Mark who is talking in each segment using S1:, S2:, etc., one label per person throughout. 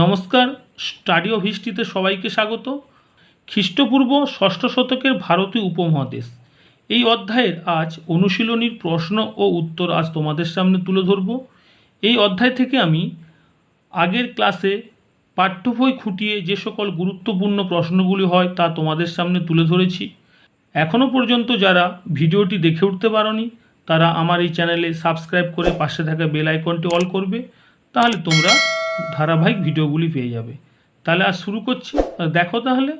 S1: নমস্কার, study of হিস্ট্রিতে সবাইকে স্বাগত। খ্রিস্টপূর্ব ষষ্ঠ শতকের ভারতীয় উপমহাদেশ। এই অধ্যায়ের আজ অনুশীলনীর প্রশ্ন ও উত্তর আজ তোমাদের সামনে তুলে ধরব। এই অধ্যায় থেকে আমি আগের ক্লাসে পাঠ্য বই খুঁটিয়ে যে সকল গুরুত্বপূর্ণ প্রশ্নগুলি হয় তা তোমাদের সামনে তুলে ধরেছি। এখনও পর্যন্ত যারা ভিডিওটি দেখে উঠতে পারোনি, তারা আমার এই চ্যানেলে সাবস্ক্রাইব করে পাশে থাকা বেল আইকনটি অল করবে। তাহলে তোমরা ধারাবাহিক ভিডিওগুলি পেয়ে যাবে। তাহলে আর শুরু করছি। দেখো তাহলে।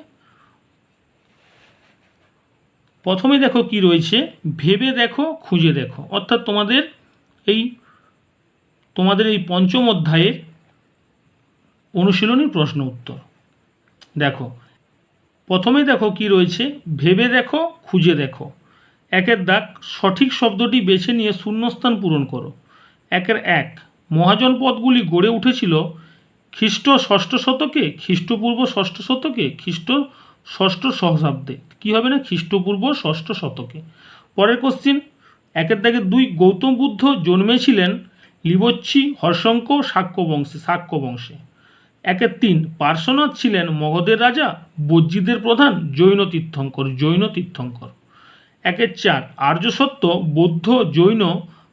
S1: প্রথমে দেখো কি রয়েছে। ভেবে দেখো, খুঁজে দেখো। অর্থাৎ তোমাদের এই তোমাদের এই পঞ্চম অধ্যায়ের অনুশীলনী প্রশ্ন উত্তর। দেখো, প্রথমে দেখো কি রয়েছে। ভেবে দেখো, খুঁজে দেখো। একের দাগ সঠিক শব্দটি বেছে নিয়ে শূন্যস্থান পূরণ করো। একের এক মহাজন পদগুলি গড়ে উঠেছিল খ্রিস্ট ষষ্ঠ শতকে খ্রিস্টপূর্ব ষষ্ঠ শতকে, খ্রিস্ট ষষ্ঠ সহস্রাব্দে। কী হবে না? খ্রিস্টপূর্ব ষষ্ঠ শতকে। পরের কোশ্চিন একের দাগে দুই গৌতম বুদ্ধ জন্মেছিলেন লিবচ্ছি হর্ষঙ্ক শাক্য বংশে শাক্য বংশে। একের তিন, পার্শ্বনাথ ছিলেন মগধের রাজা, বজ্জিদের প্রধান জৈন তীর্থঙ্কর জৈন তীর্থঙ্কর। একের চার আর্যসত্য বৌদ্ধ, জৈন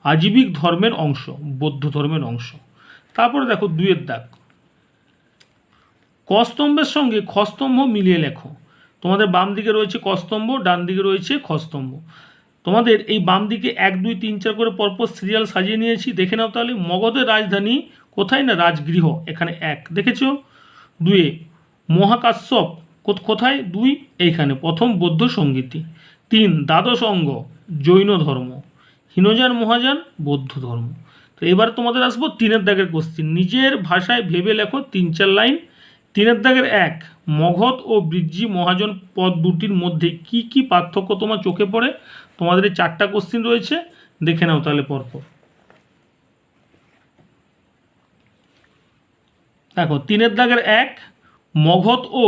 S1: আজীবিক ধর্মের অংশ, বৌদ্ধ ধর্মের অংশ। তারপরে দেখো দুয়ের দাগ। কস্তম্ভের সঙ্গে খস্তম্ভ মিলিয়ে লেখো। তোমাদের বাম দিকে রয়েছে কস্তম্ভ, ডান দিকে রয়েছে খস্তম্ভ। তোমাদের এই বাম দিকে এক, দুই, তিন, চার করে পরপর সিরিয়াল সাজিয়ে নিয়েছি। দেখে নাও তাহলে, মগধের রাজধানী কোথায় না রাজগৃহ? এখানে এক। দেখেছ? দুয়ে, মহাকাশ্যপ কোথ- কোথায়? দুই, এইখানে। প্রথম বৌদ্ধ সঙ্গীতি। তিন, দ্বাদশ অঙ্গ, জৈন ধর্ম। হীনযান মহাযান বৌদ্ধ ধর্ম। তো এবার তোমাদের আসব তিনের দাগের কোশ্চিন নিজের ভাষায় ভেবে লেখো তিন চার লাইন। তিনের দাগের এক, মগধ ও বৃজ্জি মহাজন পদ দুটির মধ্যে কি কি পার্থক্য তোমার চোখে পড়ে? তোমাদের এই চারটা কোশ্চিন রয়েছে, দেখে নাও তাহলে পরপর। দেখো, তিনের দাগের এক, মগধ ও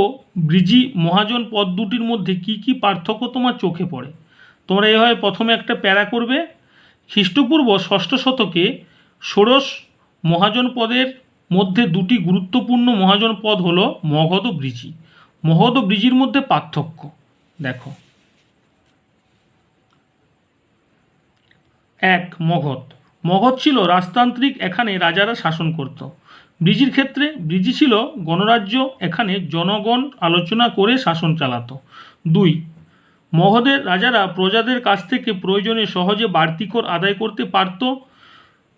S1: ব্রিজি মহাজন পদ দুটির মধ্যে কি কি পার্থক্য তোমার চোখে পড়ে? তোমরা এভাবে প্রথমে একটা প্যারা করবে খ্রিস্টপূর্ব ষষ্ঠ শতকে ষোড়শ মহাজন পদের মধ্যে দুটি গুরুত্বপূর্ণ মহাজন পদ হলো মগধ ও ব্রিজি। মগধ ও ব্রিজির মধ্যে পার্থক্য, দেখো। এক, মগধ। মগধ ছিল রাজতান্ত্রিক, এখানে রাজারা শাসন করত। ব্রিজির ক্ষেত্রে, ব্রিজি ছিল গণরাজ্য, এখানে জনগণ আলোচনা করে শাসন চালাতো। দুই মগধের রাজারা প্রজাদের কাছ থেকে প্রয়োজনে সহজে বাড়তি কর আদায় করতে পারত।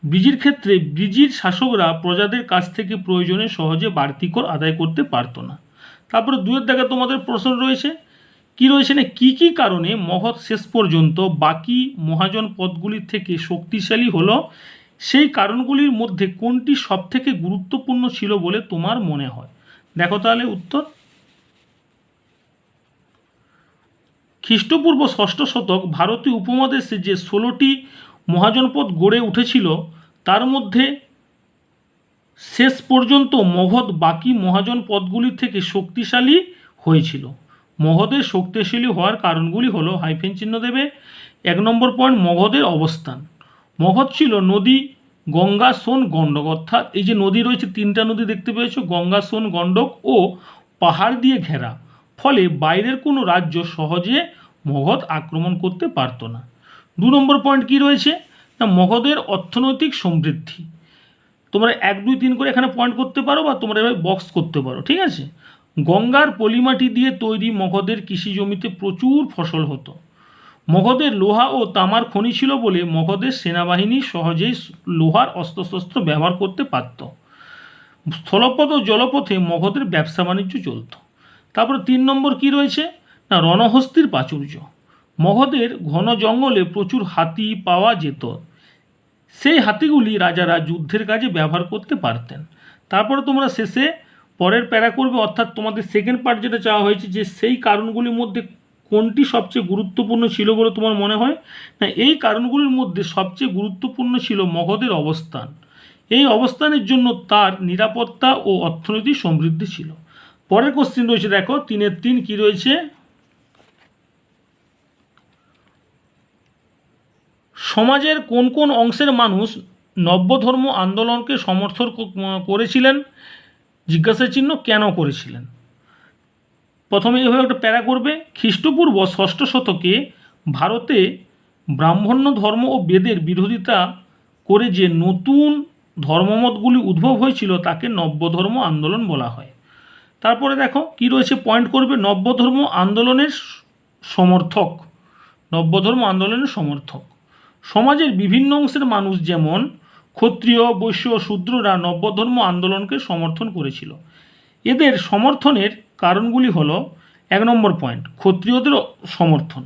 S1: ব্রিজির ক্ষেত্রে ব্রিজির শাসকরা প্রজাদের কাছ থেকে প্রয়োজনে সহজে বাড়তি কর আদায় করতে পারতো না। তারপরে দুয়ের দেখা তোমাদের প্রশ্ন রয়েছে, কি রয়েছে না কী কী কারণে মগধ শেষ পর্যন্ত বাকি মহাজন পদগুলির থেকে শক্তিশালী হলো? সেই কারণগুলির মধ্যে কোনটি সবথেকে গুরুত্বপূর্ণ ছিল বলে তোমার মনে হয়? দেখো তাহলে উত্তর। খ্রিস্টপূর্ব ষষ্ঠ শতক ভারতীয় উপমহাদেশে যে ষোলোটি মহাজনপদ গড়ে উঠেছিল, তার মধ্যে শেষ পর্যন্ত মগধ বাকি মহাজন পদগুলির থেকে শক্তিশালী হয়েছিল। মগধের শক্তিশালী হওয়ার কারণগুলি হলো হাইফেন চিহ্ন দেবে, এক নম্বর পয়েন্ট মগধের অবস্থান। মগধ ছিল নদী, গঙ্গা, সোন গণ্ডক অর্থাৎ এই যে নদী রয়েছে, তিনটা নদী দেখতে পেয়েছ, গঙ্গা, সোন গণ্ডক ও পাহাড় দিয়ে ঘেরা। ফলে বাইরের কোনো রাজ্য সহজে মগধ আক্রমণ করতে পারতো না। দু নম্বর পয়েন্ট কি রয়েছে? না, মগধের অর্থনৈতিক সমৃদ্ধি। তোমরা এক, দুই, তিন করে এখানে পয়েন্ট করতে পারো বা তোমরা এভাবে বক্স করতে পারো, ঠিক আছে? গঙ্গার পলিমাটি দিয়ে তৈরি মগধের কৃষি জমিতে প্রচুর ফসল হতো। মগধের লোহা ও তামার খনি ছিল বলে মগধের সেনাবাহিনী সহজেই লোহার অস্ত্রশস্ত্র ব্যবহার করতে পারত। স্থলপথ ও জলপথে মগধের ব্যবসা বাণিজ্য চলত। তারপর তিন নম্বর কি রয়েছে? না, রণহস্তির প্রাচুর্য। মগধের ঘন জঙ্গলে প্রচুর হাতি পাওয়া যেত। সেই হাতিগুলি রাজারা যুদ্ধের কাজে ব্যবহার করতে পারতেন। তারপরে তোমরা শেষে পরের প্যারা করবে, অর্থাৎ তোমাদের সেকেন্ড পার্ট যেটা চাওয়া হয়েছে যে সেই কারণগুলির মধ্যে কোনটি সবচেয়ে গুরুত্বপূর্ণ ছিল বলে তোমার মনে হয়? না, এই কারণগুলির মধ্যে সবচেয়ে গুরুত্বপূর্ণ ছিল মগধের অবস্থান। এই অবস্থানের জন্য তার নিরাপত্তা ও অর্থনৈতিক সমৃদ্ধি ছিল। পরের কোশ্চিন রয়েছে, দেখো, তিনের তিন কি রয়েছে? সমাজের কোন কোন অংশের মানুষ নব্যধর্ম আন্দোলনকে সমর্থন করেছিলেন? জিজ্ঞাসা চিহ্ন, কেন করেছিলেন? প্রথমে এভাবে একটা প্যারা করবে। খ্রিস্টপূর্ব ষষ্ঠ শতকে ভারতে ব্রাহ্মণ্য ধর্ম ও বেদের বিরোধিতা করে যে নতুন ধর্মমতগুলি উদ্ভব হয়েছিল, তাকে নব্যধর্ম আন্দোলন বলা হয়। তারপরে দেখো, কি রয়েছে? পয়েন্ট করবে নব্যধর্ম আন্দোলনের সমর্থক। নব্যধর্ম আন্দোলনের সমর্থক। সমাজের বিভিন্ন অংশের মানুষ যেমন ক্ষত্রিয়, বৈশ্য, শূদ্ররা নব্যধর্ম আন্দোলনকে সমর্থন করেছিল। এদের সমর্থনের কারণগুলি হল এক নম্বর পয়েন্ট ক্ষত্রিয়দের সমর্থন।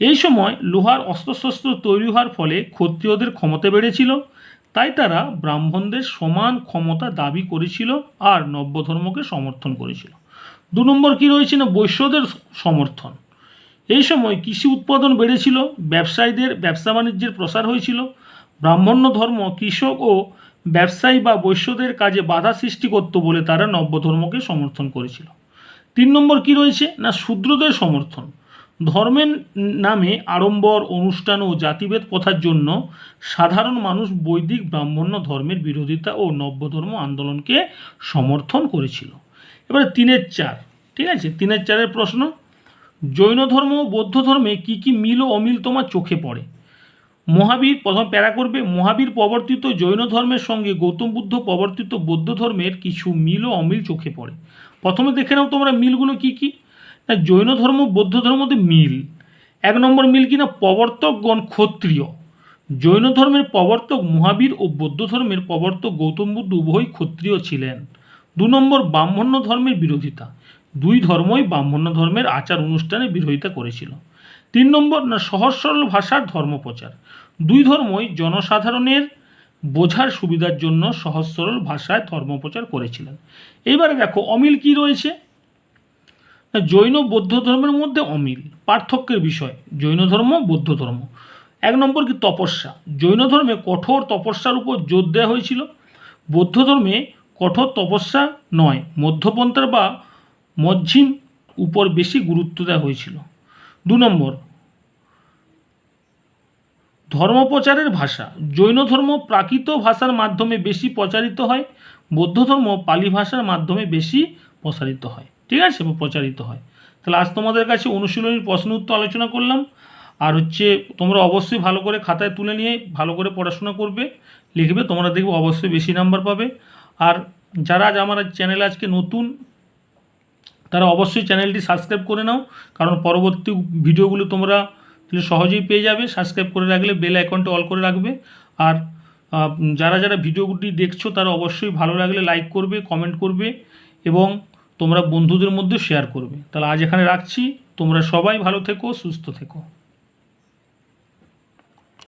S1: এই সময় লোহার অস্ত্রশস্ত্র তৈরি হওয়ার ফলে ক্ষত্রিয়দের ক্ষমতা বেড়েছিল। তাই তারা ব্রাহ্মণদের সমান ক্ষমতা দাবি করেছিল আর নব্যধর্মকে সমর্থন করেছিল। দু নম্বর কী রয়েছে না? বৈশ্যদের সমর্থন। এই সময় কৃষি উৎপাদন বেড়েছিল, ব্যবসায়ীদের, ব্যবসা বাণিজ্যের প্রসার হয়েছিল। ব্রাহ্মণ্য ধর্ম কৃষক ও ব্যবসায়ী বা বৈশ্যদের কাজে বাধা সৃষ্টি করত বলে তারা নব্যধর্মকে সমর্থন করেছিল। তিন নম্বর কি রয়েছে না? শূদ্রদের সমর্থন। ধর্মের নামে আড়ম্বর, অনুষ্ঠান ও জাতিভেদ প্রথার জন্য সাধারণ মানুষ বৈদিক ব্রাহ্মণ্য ধর্মের বিরোধিতা ও নব্যধর্ম আন্দোলনকে সমর্থন করেছিল। এবারে তিনের চার, ঠিক আছে? তিনের চারের প্রশ্ন, জৈন ধর্ম ও বৌদ্ধ ধর্মে কী কী মিল ও অমিল তোমার চোখে পড়ে? মহাবীর, প্রথম প্যারা করবে, মহাবীর প্রবর্তিত জৈন ধর্মের সঙ্গে গৌতম বুদ্ধ প্রবর্তিত বৌদ্ধ ধর্মের কিছু মিল ও অমিল চোখে পড়ে। প্রথমে দেখে নাও তোমরা মিলগুলো কি কি। না, জৈন ধর্ম, বৌদ্ধ ধর্মের মধ্যে মিল। এক নম্বর মিল কি না? প্রবর্তকগণ ক্ষত্রিয়। জৈন ধর্মের প্রবর্তক মহাবীর ও বৌদ্ধ ধর্মের প্রবর্তক গৌতম বুদ্ধ উভয়ই ক্ষত্রিয় ছিলেন। দু নম্বর, ব্রাহ্মণ্য ধর্মের বিরোধিতা। দুই ধর্মই ব্রাহ্মণ্য ধর্মের আচার অনুষ্ঠানে বিরোধিতা করেছিল। তিন নম্বর, না, সহজ সরল ভাষার ধর্মপ্রচার। দুই ধর্মই জনসাধারণের বোঝার সুবিধার জন্য সহজ সরল ভাষায় ধর্মপ্রচার করেছিলেন। এইবারে দেখো, অমিল কি রয়েছে? জৈন বৌদ্ধ ধর্মের মধ্যে অমিল, পার্থক্যের বিষয়, জৈন ধর্ম, বৌদ্ধ ধর্ম। এক নম্বর কি তপস্যা? জৈন ধর্মে কঠোর তপস্যার উপর জোর দেওয়া হয়েছিল। বৌদ্ধ ধর্মে কঠোর তপস্যা নয়, মধ্যপন্থার বা মধ্যম উপর বেশি গুরুত্ব দেওয়া হয়েছিল। দু নম্বর ধর্মপ্রচারের ভাষা। জৈন ধর্ম প্রাকৃত ভাষার মাধ্যমে বেশি প্রচারিত হয়, বৌদ্ধ ধর্ম পালি ভাষার মাধ্যমে বেশি প্রসারিত হয়। ঠিক আছে প্রচারিত হয়। তাহলে আজ তোমাদের কাছে অনুশীলনীর প্রশ্ন উত্তর আলোচনা করলাম। আর হচ্ছে তোমরা অবশ্যই ভালো করে খাতায় তুলে নিয়ে ভালো করে পড়াশোনা করবে, লিখবে, তোমরা দেখবে অবশ্যই বেশি নাম্বার পাবে। আর যারা আজ আমার চ্যানেল আজকে নতুন, তারা অবশ্যই চ্যানেলটি সাবস্ক্রাইব করে নাও, কারণ পরবর্তী ভিডিওগুলো তোমরা সহজেই পেয়ে যাবে। সাবস্ক্রাইব করে রাখলে বেল আইকনটা অল করে রাখবে। আর যারা যারা ভিডিওগুলি দেখছ, তারা অবশ্যই ভালো লাগলে লাইক করবে, কমেন্ট করবে এবং তোমরা বন্ধুদের মধ্যে শেয়ার করবে। তাহলে আজ এখানে রাখছি। তোমরা সবাই ভালো থেকো, সুস্থ থেকো।